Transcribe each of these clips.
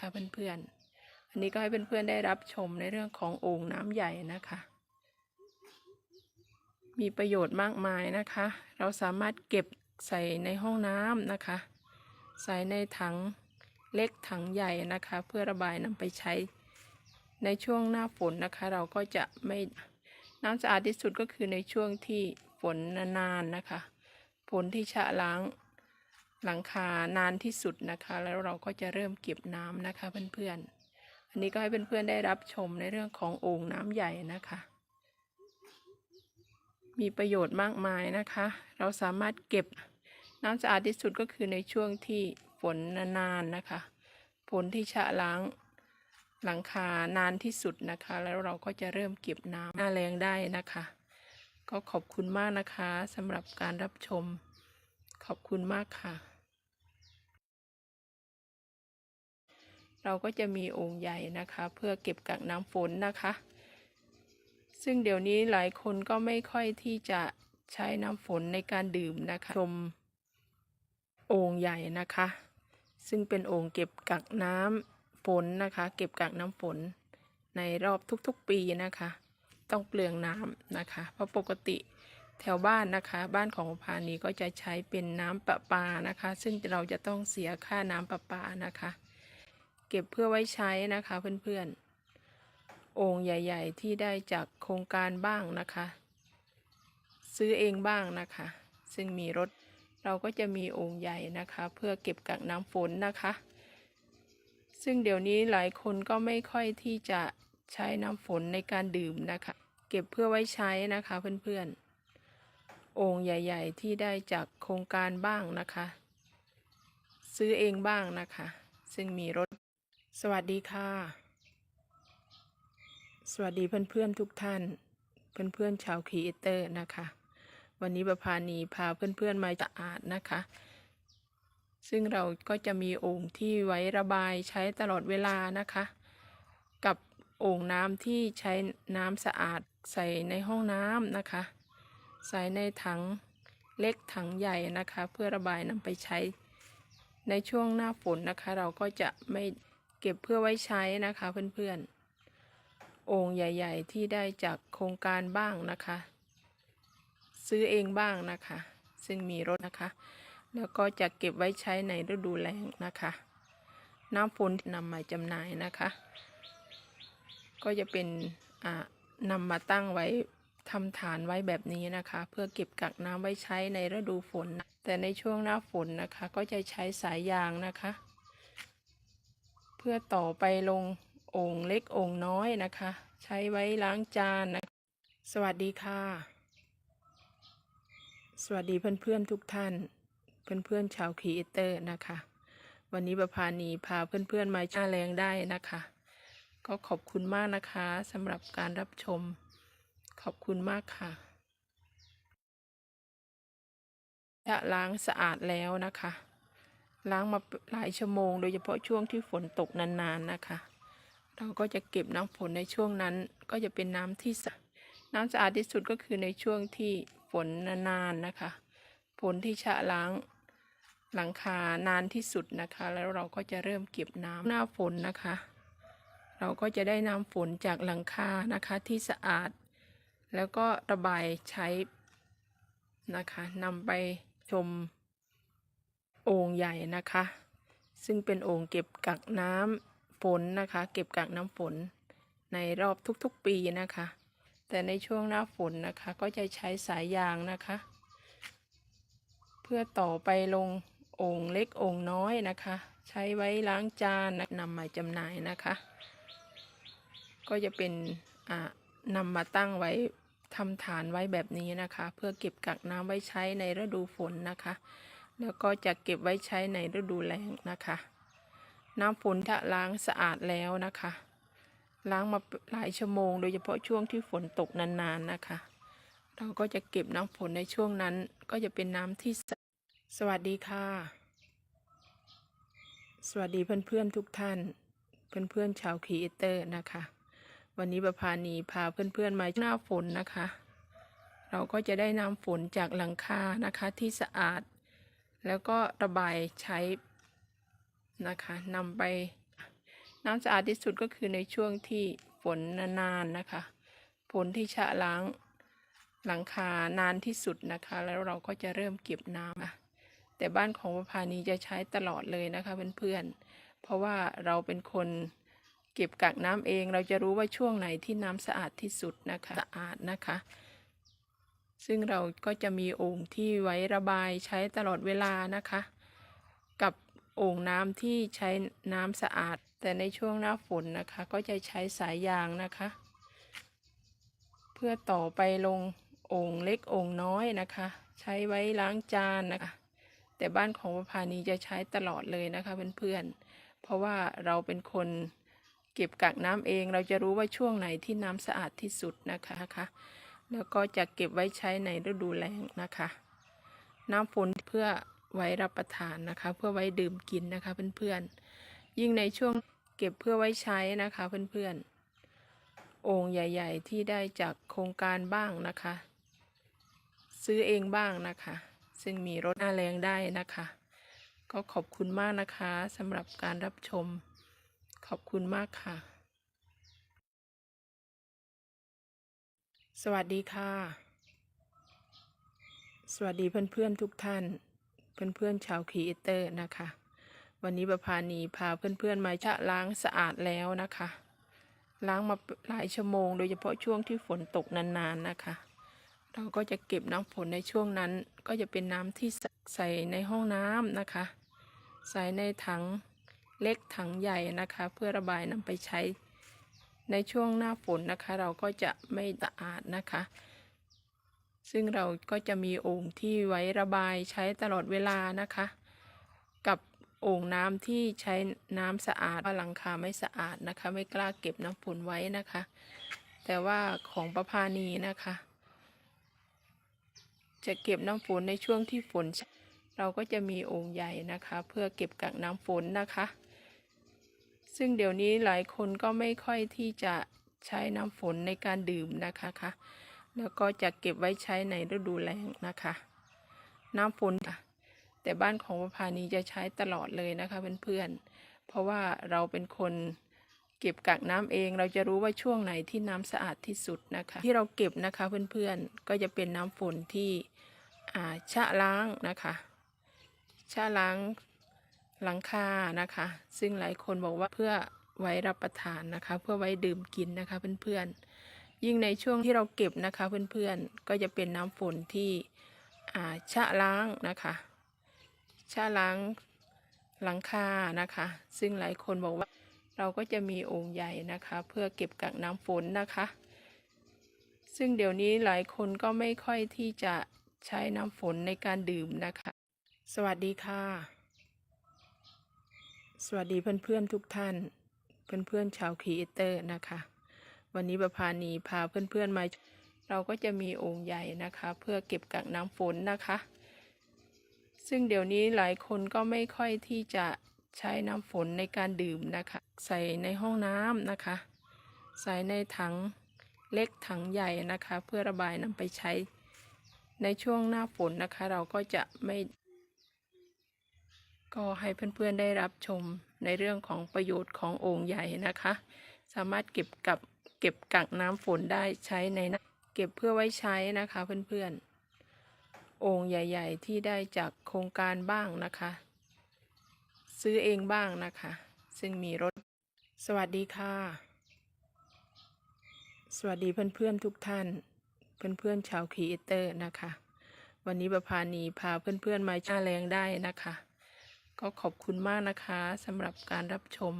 นะคะเพื่อนๆ อันนี้ก็ให้เพื่อนๆได้รับชมในเรื่องของโอ่งน้ำใหญ่นะคะ มีประโยชน์มากมายนะคะ เราสามารถเก็บใส่ในห้องน้ำนะคะ ใส่ในถังเล็กถังใหญ่นะคะ เพื่อระบายนำไปใช้ ในช่วงหน้าฝนนะคะ เราก็จะไม่น้ำสะอาดที่สุดก็คือในช่วงที่ฝนนานๆนะคะ ฝนที่ชะล้าง หลังคานานที่สุดนะคะ แล้วเราก็จะเริ่มเก็บน้ำนะคะเพื่อนๆ อันนี้ก็ให้เพื่อนๆได้รับชมในเรื่องของโอ่งน้ำใหญ่นะคะ มีประโยชน์มากมายนะคะ เราสามารถเก็บน้ำสะอาดที่สุดก็คือในช่วงที่ฝนนานๆนะคะ ฝนที่ชะล้างหลังคานานที่สุดนะคะ แล้วเราก็จะเริ่มเก็บน้ำหน้าแรงได้นะคะ ก็ขอบคุณมากนะคะสำหรับการรับชม ขอบคุณมากค่ะ เราก็จะมีโอ่งใหญ่นะคะ เพื่อเก็บกักน้ำฝนนะคะ ซึ่งเดี๋ยวนี้หลายคนก็ไม่ค่อยที่จะใช้น้ำฝนในการดื่มนะคะชมโอ่งใหญ่นะคะ ซึ่งเป็นโอ่งเก็บกักน้ำฝนนะคะ เก็บกักน้ำฝนในรอบทุกๆปีนะคะ ต้องเปลืองน้ำนะคะ เพราะปกติแถวบ้านนะคะ บ้านของพานีก็จะใช้เป็นน้ำประปานะคะ ซึ่งเราจะต้องเสียค่าน้ำประปานะคะ เก็บเพื่อไว้ใช้นะคะเพื่อนๆ โอ่งใหญ่ ๆ ที่ได้จากโครงการบ้างนะคะ ซื้อเองบ้างนะคะ ซึ่งมีรถเราก็จะมีโอ่งใหญ่นะคะ เพื่อเก็บกักน้ำฝนนะคะ ซึ่งเดี๋ยวนี้หลายคนก็ไม่ค่อยที่จะใช้น้ำฝนในการดื่มนะคะ เก็บเพื่อไว้ใช้นะคะเพื่อนๆ โอ่งใหญ่ ๆ ที่ได้จากโครงการบ้างนะคะ ซื้อเองบ้างนะคะ ซึ่งมีรถ สวัสดีค่ะ สวัสดีเพื่อนๆทุกท่าน เพื่อนๆชาวครีเอเตอร์นะคะ วันนี้ประพานีพาเพื่อนๆมาสะอาดนะคะ ซึ่งเราก็จะมีโอ่งที่ไว้ระบายใช้ตลอดเวลานะคะ กับโอ่งน้ำที่ใช้น้ำสะอาดใส่ในห้องน้ำนะคะ ใส่ในถังเล็กถังใหญ่นะคะ เพื่อระบายนำไปใช้ในช่วงหน้าฝนนะคะ เราก็จะไม่ เก็บเพื่อไว้ใช้นะคะเพื่อนๆโอ่งใหญ่ ๆ ที่ได้จากโครงการบ้างนะคะ ซื้อเองบ้างนะคะ ซึ่งมีรถนะคะ แล้วก็จะเก็บไว้ใช้ในฤดูแล้งนะคะ น้ำฝนนำมาจำหน่ายนะคะ ก็จะเป็นอ่านำมาตั้งไว้ทำฐานไว้แบบนี้นะคะ เพื่อเก็บกักน้ำไว้ใช้ในฤดูฝน แต่ในช่วงหน้าฝนนะคะ ก็จะใช้สายยางนะคะ เพื่อต่อไปลงโอ่งเล็กโอ่งน้อยนะคะ ใช้ไว้ล้างจานนะสวัสดีค่ะ สวัสดีเพื่อนๆทุกท่าน เพื่อนๆชาวครีเอเตอร์นะคะ วันนี้ประพานีพาเพื่อนๆมาจ้าแรงได้นะคะ ก็ขอบคุณมากนะคะสำหรับการรับชม ขอบคุณมากค่ะจะล้างสะอาดแล้วนะคะ ล้างมาหลายชั่วโมง โดยเฉพาะช่วงที่ฝนตกนานๆนะคะ เราก็จะเก็บน้ำฝนในช่วงนั้น ก็จะเป็นน้ำที่สะน้ำสะอาดที่สุดก็คือในช่วงที่ฝนนานๆนะคะ ฝนที่ชะล้างหลังคานานที่สุดนะคะ แล้วเราก็จะเริ่มเก็บน้ำหน้าฝนนะคะ เราก็จะได้น้ำฝนจากหลังคานะคะที่สะอาด แล้วก็ระบายใช้นะคะนำไปชม โอ่งใหญ่นะคะ ซึ่งเป็นโอ่งเก็บกักน้ำฝนนะคะ เก็บกักน้ำฝนในรอบทุกๆปีนะคะ แต่ในช่วงหน้าฝนนะคะ ก็จะใช้สายยางนะคะ เพื่อต่อไปลงโอ่งเล็กโอ่งน้อยนะคะ ใช้ไว้ล้างจานนำมาจำหน่ายนะคะ ก็จะเป็นอ่านำมาตั้งไว้ทำฐานไว้แบบนี้นะคะ เพื่อเก็บกักน้ำไว้ใช้ในฤดูฝนนะคะ แล้วก็จะเก็บไว้ใช้ในฤดูแล้งนะคะ น้ำฝนถ้าล้างสะอาดแล้วนะคะ ล้างมาหลายชั่วโมง โดยเฉพาะช่วงที่ฝนตกนานๆนะคะ เราก็จะเก็บน้ำฝนในช่วงนั้น ก็จะเป็นน้ำที่สะสวัสดีค่ะ สวัสดีเพื่อนๆทุกท่าน เพื่อนๆชาวครีเอเตอร์นะคะ วันนี้ประพานีพาเพื่อนๆมาหน้าฝนนะคะ เราก็จะได้น้ำฝนจากหลังคานะคะที่สะอาด แล้วก็ระบายใช้นะคะนำไปน้ำสะอาดที่สุดก็คือในช่วงที่ฝนนานๆนะคะฝนที่ชะล้างหลังคานานที่สุดนะคะ แล้วเราก็จะเริ่มเก็บน้ำแต่บ้านของประภานีจะใช้ตลอดเลยนะคะเพื่อนๆเพราะว่าเราเป็นคนเก็บกักน้ำเอง เราจะรู้ว่าช่วงไหนที่น้ำสะอาดที่สุดนะคะสะอาดนะคะ ซึ่งเราก็จะมีโอ่งที่ไว้ระบายใช้ตลอดเวลานะคะ กับโอ่งน้ำที่ใช้น้ำสะอาด แต่ในช่วงหน้าฝนนะคะ ก็จะใช้สายยางนะคะ เพื่อต่อไปลงโอ่งเล็กโอ่งน้อยนะคะ ใช้ไว้ล้างจานนะคะ แต่บ้านของประภานีจะใช้ตลอดเลยนะคะเพื่อนๆเพราะว่าเราเป็นคนเก็บกักน้ำเอง เราจะรู้ว่าช่วงไหนที่น้ำสะอาดที่สุดนะคะ แล้วก็จะเก็บไว้ใช้ในฤดูแล้งนะคะ น้ำฝนเพื่อไว้รับประทานนะคะ เพื่อไว้ดื่มกินนะคะเพื่อนๆ ยิ่งในช่วงเก็บเพื่อไว้ใช้นะคะเพื่อนๆโอ่งใหญ่ ๆ ที่ได้จากโครงการบ้างนะคะ ซื้อเองบ้างนะคะ ซึ่งมีรถหน้าแรงได้นะคะ ก็ขอบคุณมากนะคะสำหรับการรับชม ขอบคุณมากค่ะ สวัสดีค่ะ สวัสดีเพื่อนๆทุกท่าน เพื่อนๆชาวครีเอเตอร์นะคะ วันนี้ประพานีพาเพื่อนๆมาชะล้างสะอาดแล้วนะคะ ล้างมาหลายชั่วโมง โดยเฉพาะช่วงที่ฝนตกนานๆนะคะ เราก็จะเก็บน้ำฝนในช่วงนั้น ก็จะเป็นน้ำที่ใส่ในห้องน้ำนะคะ ใส่ในถังเล็กถังใหญ่นะคะ เพื่อระบายนำไปใช้ ในช่วงหน้าฝนนะคะ เราก็จะไม่สะอาดนะคะ ซึ่งเราก็จะมีโอ่งที่ไว้ระบายใช้ตลอดเวลานะคะ กับโอ่งน้ำที่ใช้น้ำสะอาดหลังคาไม่สะอาดนะคะ ไม่กล้าเก็บน้ำฝนไว้นะคะ แต่ว่าของประพานีนะคะ จะเก็บน้ำฝนในช่วงที่ฝนเราก็จะมีโอ่งใหญ่นะคะ เพื่อเก็บกักน้ำฝนนะคะ ซึ่งเดี๋ยวนี้หลายคนก็ไม่ค่อยที่จะใช้น้ำฝนในการดื่มนะคะคะแล้วก็จะเก็บไว้ใช้ในฤดูแล้งนะคะ น้ำฝนค่ะแต่บ้านของประภานีจะใช้ตลอดเลยนะคะเพื่อนๆ เพราะว่าเราเป็นคนเก็บกักน้ำเอง เราจะรู้ว่าช่วงไหนที่น้ำสะอาดที่สุดนะคะ ที่เราเก็บนะคะเพื่อนๆ ก็จะเป็นน้ำฝนที่อาชะล้างนะคะ ชะล้าง หลังคานะคะ ซึ่งหลายคนบอกว่าเพื่อไว้รับประทานนะคะ เพื่อไว้ดื่มกินนะคะเพื่อนๆ ยิ่งในช่วงที่เราเก็บนะคะเพื่อนๆ ก็จะเป็นน้ำฝนที่อ่าชะล้างนะคะชะล้างหลังคานะคะ ซึ่งหลายคนบอกว่าเราก็จะมีโอ่งใหญ่นะคะ เพื่อเก็บกักน้ำฝนนะคะ ซึ่งเดี๋ยวนี้หลายคนก็ไม่ค่อยที่จะใช้น้ำฝนในการดื่มนะคะ สวัสดีค่ะ สวัสดีเพื่อนๆทุกท่าน เพื่อนๆชาวครีเอเตอร์นะคะ วันนี้ประพานีพาเพื่อนๆมา เราก็จะมีโอ่งใหญ่นะคะ เพื่อเก็บกักน้ำฝนนะคะ ซึ่งเดี๋ยวนี้หลายคนก็ไม่ค่อยที่จะใช้น้ำฝนในการดื่มนะคะ ใส่ในห้องน้ำนะคะ ใส่ในถังเล็กถังใหญ่นะคะ เพื่อระบายนำไปใช้ในช่วงหน้าฝนนะคะ เราก็จะไม่ ก็ให้เพื่อนๆได้รับชมในเรื่องของประโยชน์ของโอ่งใหญ่นะคะ สามารถเก็บกับเก็บกักน้ำฝนได้ใช้ในเก็บเพื่อไว้ใช้นะคะเพื่อนๆโอ่งใหญ่ ๆ ที่ได้จากโครงการบ้างนะคะ ซื้อเองบ้างนะคะ ซึ่งมีรถ สวัสดีค่ะ สวัสดีเพื่อนๆทุกท่าน เพื่อนๆชาวครีเอเตอร์นะคะ วันนี้ประพานีพาเพื่อนๆมาชาแรงได้นะคะ ก็ขอบคุณมากนะคะสำหรับการรับชม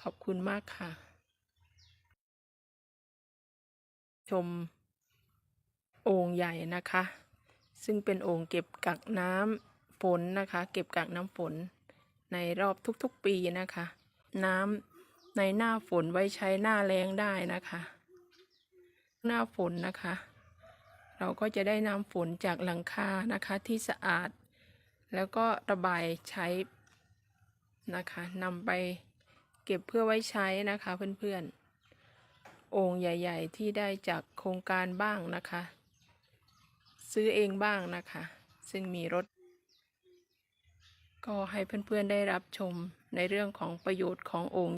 ขอบคุณมากค่ะ ชมโอ่งใหญ่นะคะ ซึ่งเป็นโอ่งเก็บกักน้ำฝนนะคะ เก็บกักน้ำฝน ในรอบทุกๆปีนะคะ น้ำในหน้าฝนไว้ใช้หน้าแรงได้นะคะ หน้าฝนนะคะ เราก็จะได้น้ำฝนจากหลังคานะคะที่สะอาด แล้วก็ระบายใช้นะคะนำไปเก็บเพื่อไว้ใช้นะคะเพื่อนๆโอ่งใหญ่ ๆ ที่ได้จากโครงการบ้างนะคะ ซื้อเองบ้างนะคะ ซึ่งมีรถ ก็ให้เพื่อนๆได้รับชมในเรื่องของประโยชน์ของโอ่ง